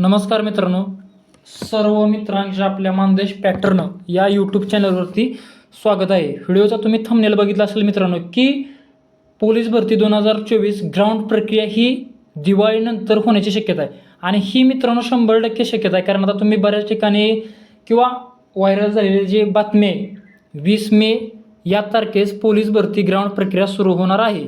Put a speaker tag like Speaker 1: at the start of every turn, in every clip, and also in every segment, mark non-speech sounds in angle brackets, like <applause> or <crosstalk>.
Speaker 1: नमस्कार मित्रांनो. सर्व मित्रांच्या आपल्या मानदेश पॅटर्न या यूट्यूब चॅनलवरती स्वागत आहे. व्हिडिओचा तुम्ही थंबनेल बघितला असेल मित्रांनो की पोलीस भरती दोन हजार चोवीस ग्राउंड प्रक्रिया ही दिवाळीनंतर होण्याची शक्यता आहे. आणि ही मित्रांनो शंभर टक्के शक्यता आहे. कारण आता तुम्ही बऱ्याच ठिकाणी किंवा व्हायरल झालेली जे बातमी आहे वीस मे या तारखेस पोलीस भरती ग्राउंड प्रक्रिया सुरू होणार आहे.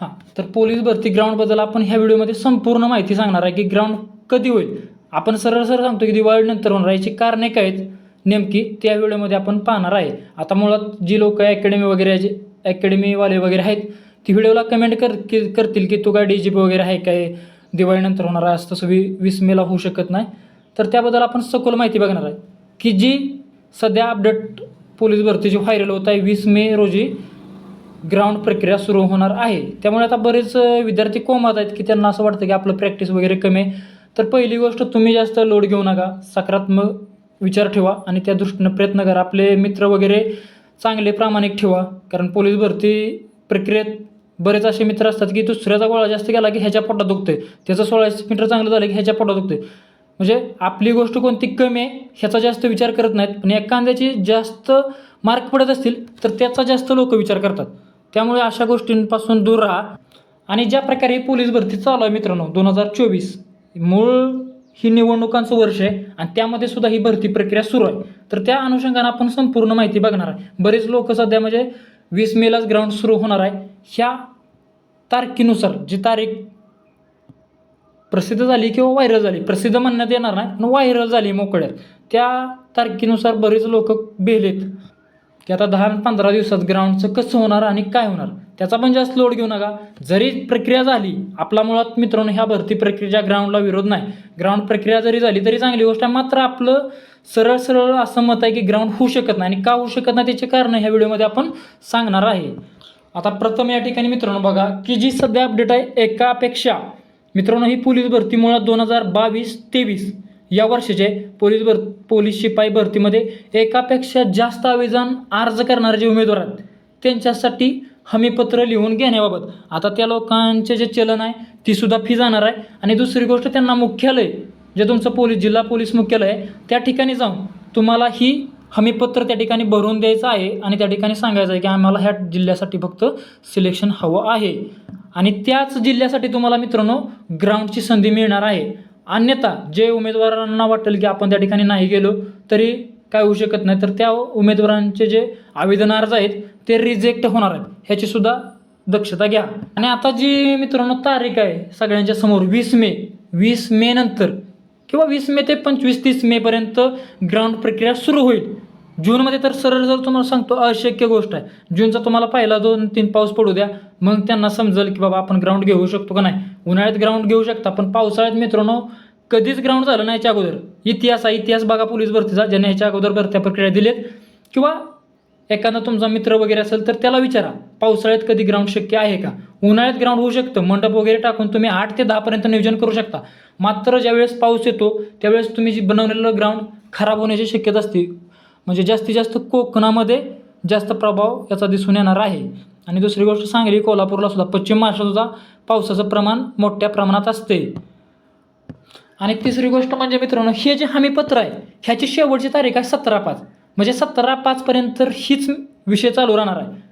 Speaker 1: हां तर पोलीस भरती ग्राउंडबद्दल आपण ह्या व्हिडिओमध्ये संपूर्ण माहिती सांगणार आहे की ग्राउंड कधी होईल? आपण सरळ सरळ सांगतो की दिवाळीनंतर होणार याची कारणे काय आहेत? नेमकी त्या व्हिडिओमध्ये आपण पाहणार आहे. आता मुळात जी लोक अकॅडमी वगैरे जे अकॅडमीवाले वगैरे आहेत ती व्हिडिओला कमेंट कर की करतील की तू काय डी जी पी वगैरे आहे काय? दिवाळीनंतर होणार आहे. असं तसं वी वीस मेला होऊ शकत नाही. तर त्याबद्दल आपण सखोल माहिती बघणार आहे. की जी सध्या अपडेट पोलीस भरतीची व्हायरल होत आहे वीस मे रोजी ग्राउंड प्रक्रिया सुरू होणार आहे. त्यामुळे आता बरेच विद्यार्थी कोमात आहेत की त्यांना असं वाटतं की आपलं प्रॅक्टिस वगैरे कमी आहे. तर पहिली गोष्ट तुम्ही जास्त लोड घेऊ नका. सकारात्मक विचार ठेवा आणि त्या दृष्टीनं प्रयत्न करा. आपले मित्र वगैरे चांगले प्रामाणिक ठेवा. कारण पोलीस भरती प्रक्रियेत बरेच असे मित्र असतात की दुसऱ्याचा गोळा जास्त गेला की ह्याच्या पोटात दुखतंय. त्याचं सोळाशे मीटर चांगलं झालं की ह्याच्या पोटात दुखतंय. म्हणजे आपली गोष्ट कोणती कमी आहे ह्याचा जास्त विचार करत नाहीत. पण एखाद्याची जास्त मार्क पडत असतील तर त्याचा जास्त लोक विचार करतात. त्यामुळे अशा गोष्टींपासून दूर राहा. आणि ज्या प्रकारे पोलीस भरती चालू आहे मित्रांनो दोन हजार चोवीस मूळ ही निवडणुकांचं वर्ष आहे आणि त्यामध्ये सुद्धा ही भरती प्रक्रिया सुरू आहे. तर त्या अनुषंगानं आपण संपूर्ण माहिती बघणार आहे. बरेच लोक सध्या म्हणजे वीस मेलाच ग्राउंड सुरू होणार आहे. ह्या तारखेनुसार जी तारीख प्रसिद्ध झाली किंवा व्हायरल झाली प्रसिद्ध म्हणण्यात येणार नाही पण व्हायरल झाली मोकळ्यात. त्या तारखेनुसार बरेच लोक बेलेत. की आता दहा पंधरा दिवसात ग्राउंडचं कसं होणार आणि काय होणार? त्याचा पण जास्त लोड घेऊ नका. जरी प्रक्रिया झाली आपला मुळात मित्रांनो ह्या भरती प्रक्रियेच्या ग्राउंडला विरोध नाही. ग्राउंड प्रक्रिया जरी झाली तरी चांगली गोष्ट आहे. मात्र आपलं सरळ सरळ असं मत आहे की ग्राउंड होऊ शकत नाही. आणि का होऊ शकत नाही त्याचे कारण ह्या व्हिडिओमध्ये आपण सांगणार आहे. आता प्रथम या ठिकाणी मित्रांनो बघा की जी सध्या अपडेट आहे एकापेक्षा मित्रांनो ही पोलीस भरती मुळात दोन हजार बावीस तेवीस या वर्षाचे पोलीस भर पोलीस शिपाई भरतीमध्ये एकापेक्षा जास्त आवेदन अर्ज करणारे जे उमेदवार आहेत त्यांच्यासाठी हमीपत्र लिहून घेण्याबाबत. आता त्या लोकांचे जे चलन आहे ती सुद्धा फी जाणार आहे. आणि दुसरी गोष्ट त्यांना मुख्यालय जे तुमचं पोलीस जिल्हा पोलीस मुख्यालय आहे त्या ठिकाणी जाऊन तुम्हाला ही हमीपत्र त्या ठिकाणी भरून द्यायचं आहे आणि त्या ठिकाणी सांगायचं आहे की आम्हाला ह्या जिल्ह्यासाठी फक्त सिलेक्शन हवं आहे. आणि त्याच जिल्ह्यासाठी तुम्हाला मित्रांनो ग्राउंडची संधी मिळणार आहे. अन्यथा जे उमेदवारांना वाटेल की आपण त्या ठिकाणी नाही गेलो तरी काय होऊ शकत नाही. तर त्या उमेदवारांचे जे आवेदन अर्ज आहेत ते रिजेक्ट होणार आहेत. ह्याची सुद्धा दक्षता घ्या. आणि आता जी मित्रांनो तारीख आहे सगळ्यांच्या समोर वीस मे. वीस मे नंतर किंवा वीस मे ते पंचवीस तीस मेपर्यंत ग्राउंड प्रक्रिया सुरू होईल. जूनमध्ये तर सरळ जर तुम्हाला सांगतो अशक्य गोष्ट आहे. जूनचा तुम्हाला पहिला दोन तीन पाऊस पडू द्या. मग त्यांना समजेल की बाबा आपण ग्राउंड घेऊ शकतो का नाही. उन्हाळ्यात ग्राउंड घेऊ शकता पण पावसाळ्यात मित्रांनो कधीच ग्राउंड झालं नाही याच्या अगोदर. इतिहास आहे इतिहास बघा पोलीस भरतीचा ज्याने ह्याच्या अगोदर भरत्या प्रक्रिया दिलेत. किंवा एखादा तुमचा मित्र वगैरे असेल तर त्याला विचारा पावसाळ्यात कधी ग्राउंड शक्य आहे का? उन्हाळ्यात ग्राउंड होऊ शकतं मंडप वगैरे टाकून तुम्ही आठ ते दहापर्यंत नियोजन करू शकता. मात्र ज्यावेळेस पाऊस येतो त्यावेळेस तुम्ही जी बनवलेलं ग्राउंड खराब होण्याची शक्यता असते. म्हणजे जास्तीत जास्त कोकणामध्ये जास्त प्रभाव याचा दिसून येणार आहे. आणि दुसरी गोष्ट सांगली कोल्हापूरला सुद्धा पश्चिम महाराष्ट्रात सुद्धा पावसाचं प्रमाण मोठ्या प्रमाणात असते. आणि तिसरी गोष्ट म्हणजे मित्रांनो हे जे हमीपत्र आहे ह्याची शेवटची तारीख आहे सतरा पाच. म्हणजे सतरा पाचपर्यंत तर हीच विषय चालू राहणार आहे.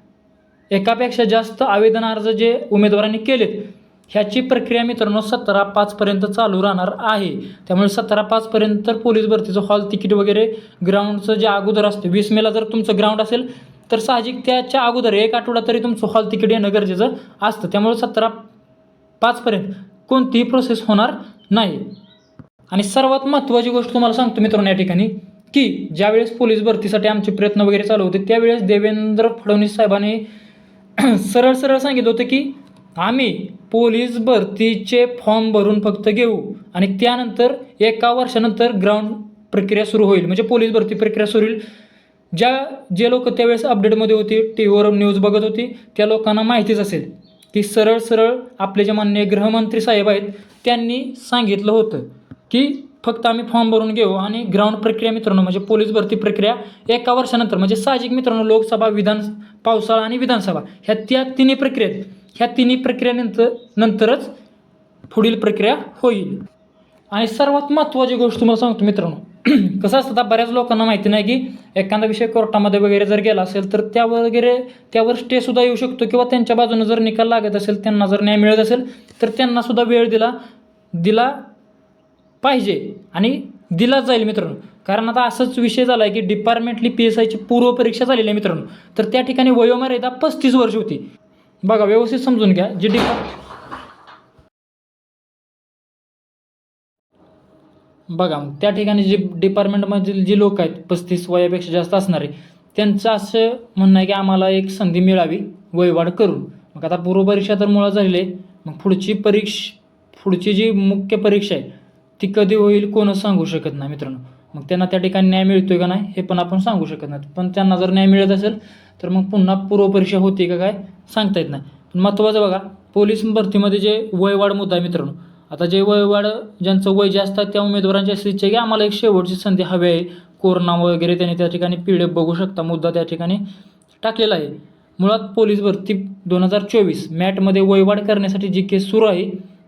Speaker 1: एकापेक्षा जास्त आवेदन अर्ज जे उमेदवारांनी केलेत ह्याची प्रक्रिया मित्रांनो सतरा पाचपर्यंत चालू राहणार आहे. त्यामुळे सतरा पाचपर्यंत तर पोलीस भरतीचं हॉल तिकीट वगैरे ग्राउंडचं जे अगोदर असते वीस मेला जर तुमचं ग्राउंड असेल तर साहजिक त्याच्या अगोदर एक आठवडा तरी तुमचं हॉल तिकीट येणं गरजेचं असतं. त्यामुळे सतरा पाचपर्यंत कोणतीही प्रोसेस होणार नाही. आणि सर्वात महत्त्वाची गोष्ट तुम्हाला सांगतो मित्रांनो या ठिकाणी की ज्यावेळेस पोलीस भरतीसाठी आमचे प्रयत्न वगैरे चालू होते त्यावेळेस देवेंद्र फडणवीस साहेबांनी <clears throat> सरळ सरळ सांगितलं होतं की आम्ही पोलीस भरतीचे फॉर्म भरून फक्त घेऊ आणि त्यानंतर एका वर्षानंतर ग्राउंड प्रक्रिया सुरू होईल. म्हणजे पोलीस भरती प्रक्रिया सुरू होईल. ज्या जे लोक त्यावेळेस अपडेटमध्ये होती टी व्हीवर न्यूज बघत होती त्या लोकांना माहितीच असेल की सरळ सरळ आपले जे माननीय गृहमंत्री साहेब आहेत त्यांनी सांगितलं होतं की फक्त आम्ही फॉर्म भरून घेऊ आणि ग्राउंड प्रक्रिया मित्रांनो म्हणजे पोलीस भरती प्रक्रिया एका वर्षानंतर म्हणजे साहजिक मित्रांनो लोकसभा विधान पावसाळा आणि विधानसभा ह्या त्या तिन्ही प्रक्रियेत ह्या तिन्ही प्रक्रियेनंतर नंतरच पुढील प्रक्रिया होईल. आणि सर्वात महत्त्वाची गोष्ट तुम्हाला सांगतो मित्रांनो <clears throat> कसं असतं आता बऱ्याच लोकांना माहिती नाही की एखादा विषय कोर्टामध्ये वगैरे जर गेला असेल तर त्या वगैरे त्यावर स्टेसुद्धा येऊ शकतो किंवा त्यांच्या बाजूने जर निकाल लागत असेल त्यांना जर न्याय मिळत असेल तर त्यांनासुद्धा वेळ दिला दिला पाहिजे आणि दिला जाईल मित्रांनो. कारण आता असंच विषय झाला आहे की डिपार्टमेंटली पी एस आयची पूर्वपरीक्षा झालेली आहे मित्रांनो. तर त्या ठिकाणी वयोमर्यादा पस्तीस वर्ष होती. बघा व्यवस्थित समजून घ्या. जी डिपार्ट बघा मग त्या ठिकाणी जे डिपार्टमेंटमधील जी लोक आहेत पस्तीस वयापेक्षा जास्त असणारे त्यांचं असं म्हणणं आहे की आम्हाला एक संधी मिळावी वयवाढ करून. मग आता पूर्वपरीक्षा तर मुळात झालेली आहे. मग पुढची परीक्ष पुढची जी मुख्य परीक्षा आहे ती कधी होईल कोणच सांगू शकत नाही मित्रांनो. मग त्यांना त्या ठिकाणी न्याय मिळतोय का नाही हे पण आपण सांगू शकत नाही. पण त्यांना जर न्याय मिळत असेल तर मग पुन्हा पूर्वपरीक्षा होती का काय सांगता येत नाही. पण महत्त्वाचं बघा पोलीस भरतीमध्ये जे वयवाढ मुद्दा आहे मित्रांनो आता जे वयवाढ ज्यांचं वय जास्त आहे त्या उमेदवारांची अशी इच्छा की आम्हाला एक शेवटची संधी हवी आहे. कोरोना वगैरे त्यांनी त्या ठिकाणी पिढे बघू शकता मुद्दा त्या ठिकाणी टाकलेला आहे. मुळात पोलीस भरती दोन हजार चोवीस मॅटमध्ये वयवाढ करण्यासाठी जी केस सुरू आहे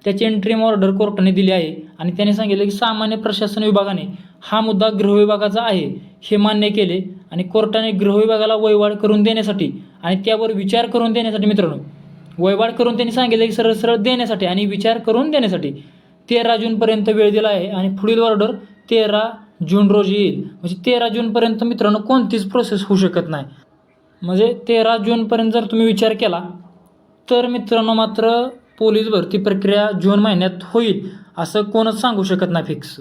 Speaker 1: त्याची एंट्रीम ऑर्डर कोर्टाने दिली आहे. आणि त्याने सांगितलं की सामान्य प्रशासन विभागाने हा मुद्दा गृहविभागाचा आहे हे मान्य केले. आणि कोर्टाने गृहविभागाला वहिवाट करून देण्यासाठी आणि त्यावर विचार करून देण्यासाठी मित्रांनो वयवाढ करून त्यांनी सांगितलं की सरळ सरळ देण्यासाठी आणि विचार करून देण्यासाठी तेरा जूनपर्यंत वेळ दिला आहे आणि पुढील ऑर्डर तेरा जून रोजी येईल. म्हणजे तेरा जूनपर्यंत मित्रांनो कोणतीच प्रोसेस होऊ शकत नाही. म्हणजे तेरा जूनपर्यंत जर तुम्ही विचार केला तर मित्रांनो मात्र पोलीस भरती प्रक्रिया जून महिन्यात होईल असं कोणच सांगू शकत नाही फिक्स.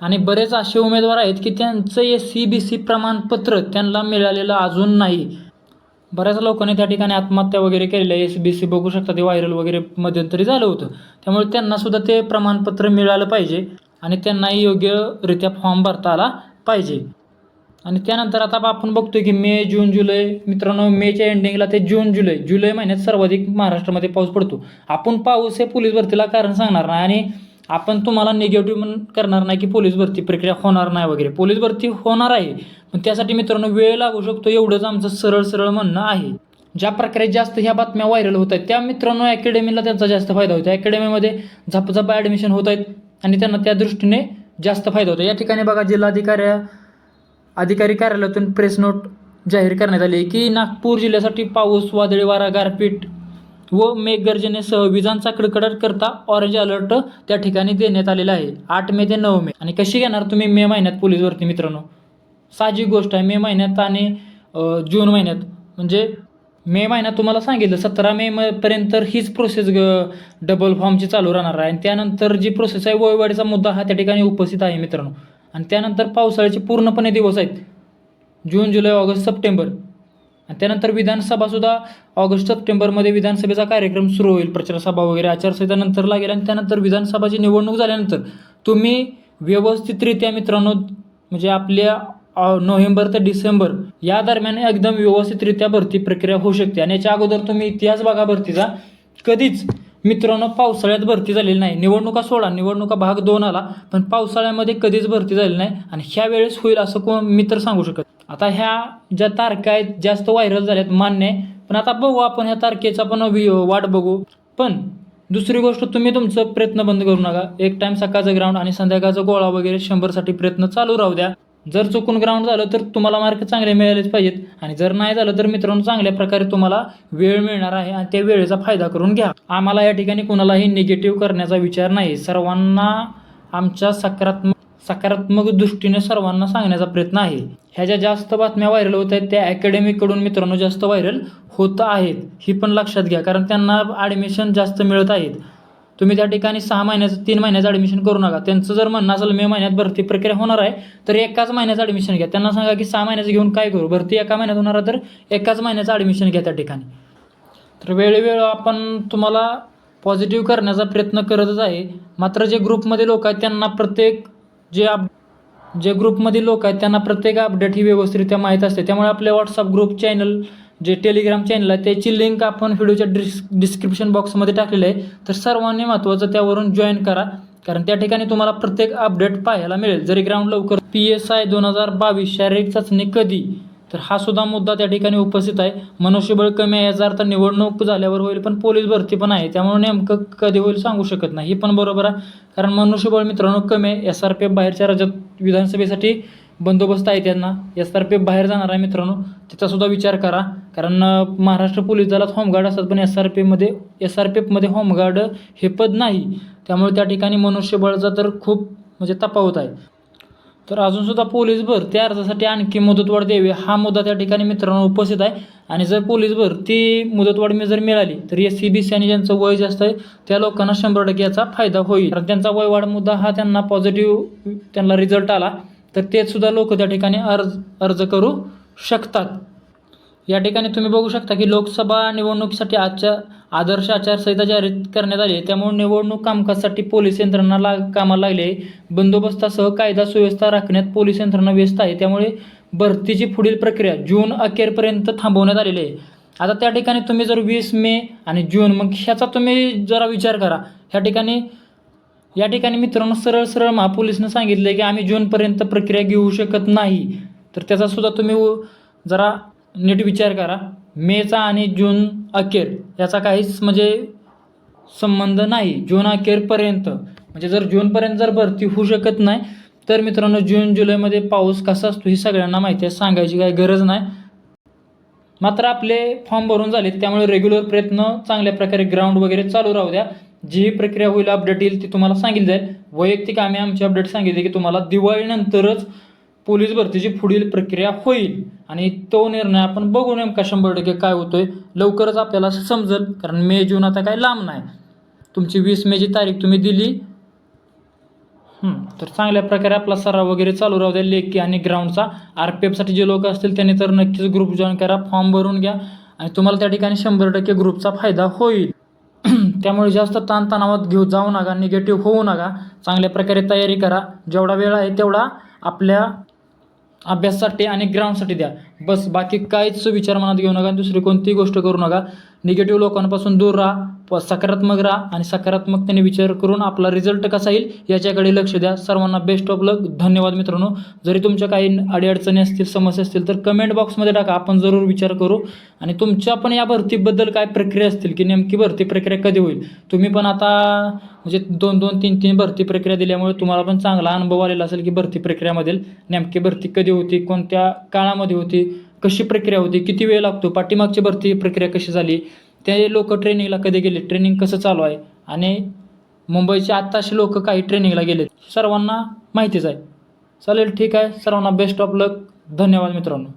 Speaker 1: आणि बरेच असे उमेदवार आहेत की त्यांचं एस सी बी सी प्रमाणपत्र त्यांना मिळालेलं अजून नाही. बऱ्याच लोकांनी त्या ठिकाणी आत्महत्या वगैरे केलेल्या एस बी सी बघू शकता ते व्हायरल वगैरे मध्यंतरी झालं होतं. त्यामुळे त्यांनासुद्धा ते प्रमाणपत्र मिळालं पाहिजे आणि त्यांनाही योग्यरित्या फॉर्म भरता आला पाहिजे. आणि त्यानंतर आता आपण बघतोय की मे जून जुलै मित्रांनो मेच्या एंडिंगला ते जून जुलै जुलै महिन्यात सर्वाधिक महाराष्ट्रामध्ये पाऊस पडतो. आपण पाऊस हे पोलीस भरतीला कारण सांगणार नाही आणि आपण तुम्हाला निगेटिव्ह म्हणून करणार नाही की पोलीस भरती प्रक्रिया होणार नाही वगैरे. पोलीस भरती होणार आहे पण त्यासाठी मित्रांनो वेळ लागू शकतो. एवढंच आमचं सरळ सरळ म्हणणं आहे. ज्या प्रकारे जास्त ह्या बातम्या व्हायरल होत आहेत त्या मित्रांनो अकॅडमीला त्यांचा जास्त फायदा होतो अकॅडमीमध्ये झपाझप ॲडमिशन होत आहेत आणि त्यांना त्या दृष्टीने जास्त फायदा होतो या ठिकाणी बघा जिल्हाधिकाऱ्या अधिकारी कार्यालयातून प्रेस नोट जाहीर करण्यात आली आहे की नागपूर जिल्ह्यासाठी पाऊस वादळी वारा गारपीट व मेघगर्जनेसह विजांचा कडकडाट करता ऑरेंज अलर्ट त्या ठिकाणी देण्यात आलेला आहे. आठ मे ते नऊ मे. आणि कशी घेणार तुम्ही मे महिन्यात पोलीस भरती मित्रांनो? साहजिक गोष्ट आहे मे महिन्यात आणि जून महिन्यात. म्हणजे मे महिन्यात तुम्हाला सांगितलं सतरा मे पर्यंत हीच प्रोसेस ग डबल फॉर्मची चालू राहणार आहे. आणि त्यानंतर जी प्रोसेस आहे वयवाडीचा मुद्दा हा त्या ठिकाणी उपस्थित आहे मित्रांनो. आणि त्यानंतर पावसाळ्याचे पूर्णपणे दिवस आहेत. जून जुलै ऑगस्ट सप्टेंबर. आणि त्यानंतर विधानसभासुद्धा ऑगस्ट सप्टेंबरमध्ये विधानसभेचा कार्यक्रम सुरू होईल. प्रचारसभा वगैरे आचारसंहिता नंतर लागेल आणि त्यानंतर विधानसभाची निवडणूक झाल्यानंतर तुम्ही व्यवस्थितरित्या मित्रांनो म्हणजे आपल्या नोव्हेंबर ते डिसेंबर या दरम्यान एकदम व्यवस्थितरित्या भरती प्रक्रिया होऊ शकते. आणि याच्या अगोदर तुम्ही इतिहास बघा भरतीचा. कधीच मित्रांनो पावसाळ्यात भरती झालेली नाही. निवडणुका सोडा. निवडणुका भाग दोन आला पण पावसाळ्यामध्ये कधीच भरती झाली नाही आणि ह्या वेळेस होईल असं कोण मी तर सांगू शकत आता ह्या ज्या तारखा आहेत जास्त व्हायरल झाल्यात मान्य आहे. पण आता बघू आपण ह्या तारखेचा पण वाट बघू. पण दुसरी गोष्ट तुम्ही तुमचं प्रयत्न बंद करू नका. एक टाइम सकाळचं ग्राउंड आणि संध्याकाळचं गोळा वगैरे शंभरसाठी प्रयत्न चालू राहू द्या. जर चुकून ग्राउंड झालं तर तुम्हाला मार्क चांगले मिळालेच पाहिजेत. आणि जर नाही झालं तर मित्रांनो चांगल्या प्रकारे तुम्हाला वेळ मिळणार आहे आणि त्या वेळेचा फायदा करून घ्या. आम्हाला या ठिकाणी कुणालाही निगेटिव्ह करण्याचा विचार नाही. सर्वांना आमच्या सकारात्मक सकारात्मक दृष्टीने सर्वांना सांगण्याचा प्रयत्न आहे. ह्या ज्या जास्त बातम्या व्हायरल होत आहेत त्या अकॅडमीकडून मित्रांनो जास्त व्हायरल होत आहेत. ही पण लक्षात घ्या कारण त्यांना ॲडमिशन जास्त मिळत आहेत. तुम्ही त्या ठिकाणी सहा महिन्याचं तीन महिन्याचं ॲडमिशन करू नका. त्यांचं जर म्हणणं असेल मे महिन्यात भरती प्रक्रिया होणार आहे तर एकाच महिन्याचं ॲडमिशन घ्या. त्यांना सांगा की सहा महिन्याचं घेऊन काय करू? भरती एका महिन्यात होणार आहे तर एकाच महिन्याचं ॲडमिशन घ्या त्या ठिकाणी. तर वेळोवेळ आपण तुम्हाला पॉझिटिव्ह करण्याचा प्रयत्न करतच आहे. मात्र जे ग्रुपमध्ये लोक आहेत त्यांना प्रत्येक जे आप जे ग्रुपमध्ये लोक आहेत त्यांना प्रत्येक अपडेट ही व्यवस्थितरित्या माहीत असते. त्यामुळे आपले व्हॉट्सअप ग्रुप चॅनल जे टेलिग्राम चॅनल आहे त्याची लिंक आपण व्हिडिओच्या डिस् डिस्क्रिप्शन बॉक्समध्ये टाकलेली आहे. तर सर्वांनी महत्त्वाचं त्यावरून जॉईन करा. कारण त्या ठिकाणी तुम्हाला प्रत्येक अपडेट पाहायला मिळेल. जरी ग्राउंड लवकर पी एस आय दोन हजार बावीस शारीरिक चाचणी कधी तर हा सुद्धा मुद्दा त्या ठिकाणी उपस्थित आहे. मनुष्यबळ कमी आहे याचा अर्थ निवडणूक झाल्यावर होईल पण पोलीस भरती पण आहे. त्यामुळे नेमकं कधी होईल सांगू शकत नाही. हे पण बरोबर आहे. कारण मनुष्यबळ मित्रांनो कमी आहे. एस आर पी एफ बाहेरच्या राज्यात विधानसभेसाठी बंदोबस्त आहे त्यांना. एस आर बाहेर जाणार आहे मित्रांनो. त्याचासुद्धा विचार करा. कारण महाराष्ट्र पोलीस दलात होमगार्ड असतात पण S R P S R P एफमध्ये home guard हे पद नाही. त्यामुळे त्या ठिकाणी मनुष्यबळाचा तर खूप म्हणजे तफावत आहे. तर अजूनसुद्धा पोलीस भरती अर्जासाठी आणखी मुदतवाढ द्यावी हा मुद्दा त्या ठिकाणी मित्रांनो उपस्थित आहे. आणि जर पोलीस भरती मुदतवाढ मी जर मिळाली तर एस सी बी सी आणि ज्यांचं वय जास्त आहे त्या लोकांना शंभर टक्के याचा फायदा होईल. कारण त्यांचा वयवाढ मुद्दा हा त्यांना पॉझिटिव्ह त्यांना रिझल्ट आला. तर ते सुद्धा लोक त्या ठिकाणी अर्ज अर्ज करू शकतात. या ठिकाणी तुम्ही बघू शकता की लोकसभा निवडणुकीसाठी आजच्या आदर्श आचारसंहिता जारी करण्यात आली आहे. त्यामुळे निवडणूक कामकाजासाठी पोलीस यंत्रणा लाग कामाला लागली आहे. बंदोबस्तासह कायदा सुव्यवस्था राखण्यात पोलीस यंत्रणा व्यस्त आहे. त्यामुळे भरतीची पुढील प्रक्रिया जून अखेरपर्यंत थांबवण्यात आलेली आहे. आता त्या ठिकाणी तुम्ही जर वीस मे आणि जून मग ह्याचा तुम्ही जरा विचार करा. ह्या ठिकाणी या ठिकाणी मित्रांनो सरळ सरळ महापोलिसनं सांगितलं की आम्ही जूनपर्यंत प्रक्रिया घेऊ शकत नाही. तर त्याचासुद्धा तुम्ही जरा नीट विचार करा. मेचा आणि जून अखेर याचा काहीच म्हणजे संबंध नाही. जून अखेरपर्यंत म्हणजे जर जूनपर्यंत जर भरती होऊ शकत नाही तर मित्रांनो जून जुलैमध्ये पाऊस कसा असतो ही सगळ्यांना माहिती आहे. सांगायची काही गरज नाही. मात्र आपले फॉर्म भरून झालेत त्यामुळे रेग्युलर प्रयत्न चांगल्या प्रकारे ग्राउंड वगैरे चालू राहू द्या. जी प्रक्रिया होईल अपडेट येईल ती तुम्हाला सांगितली जाईल. वैयक्तिक आम्ही आमची अपडेट सांगितली की तुम्हाला दिवाळीनंतरच पोलीस भरतीची पुढील प्रक्रिया होईल. आणि तो निर्णय आपण बघू नेमका शंभर टक्के काय होतोय. लवकरच आपल्याला समजेल कारण मे जून आता काय लांब नाही. तुमची वीस मेची तारीख तुम्ही दिली. तर चांगल्या प्रकारे आपला सराव वगैरे चालू राहू द्या. लेखी आणि ग्राउंडचा आर पी एफसाठी जे लोक असतील त्यांनी तर नक्कीच ग्रुप जॉईन करा. फॉर्म भरून घ्या. आणि तुम्हाला त्या ठिकाणी शंभर टक्के ग्रुपचा फायदा होईल. <clears throat> त्यामुळे जास्त ताणतणावात घेऊ जाऊ नका निगेटिव्ह होऊ नका. चांगल्या प्रकारे तयारी करा. जेवढा वेळ आहे तेवढा आपल्या अभ्यासासाठी आणि ग्राउंडसाठी द्या. बस बाकी काहीच विचार मनात घेऊ नका दुसरी कोणतीही गोष्ट करू नका. निगेटिव्ह लोकांपासून दूर राहा प- सकारात्मक राहा आणि सकारात्मकतेने विचार करून आपला रिझल्ट कसा येईल याच्याकडे लक्ष द्या. सर्वांना बेस्ट ऑफ लक धन्यवाद मित्रांनो. जरी तुमच्या काही अडीअडचणी असतील समस्या असतील तर कमेंट बॉक्समध्ये टाका. आपण जरूर विचार करू. आणि तुमच्या पण या भरतीबद्दल काय प्रक्रिया असतील की नेमकी भरती प्रक्रिया कधी होईल? तुम्ही पण आता म्हणजे दोन दोन तीन तीन भरती प्रक्रिया दिल्यामुळे तुम्हाला पण चांगला अनुभव आलेला असेल की भरती प्रक्रियामधील नेमकी भरती कधी होती कोणत्या काळामध्ये होती कशी प्रक्रिया होती किती वेळ लागतो पाठीमागची भरती प्रक्रिया कशी झाली ते लोक ट्रेनिंगला कधी गेले ट्रेनिंग कसं चालू आहे आणि मुंबईचे आत्ताशी लोक काही ट्रेनिंगला गेलेत सर्वांना माहितीच आहे. चालेल ठीक आहे. सर्वांना बेस्ट ऑफ लक धन्यवाद मित्रांनो.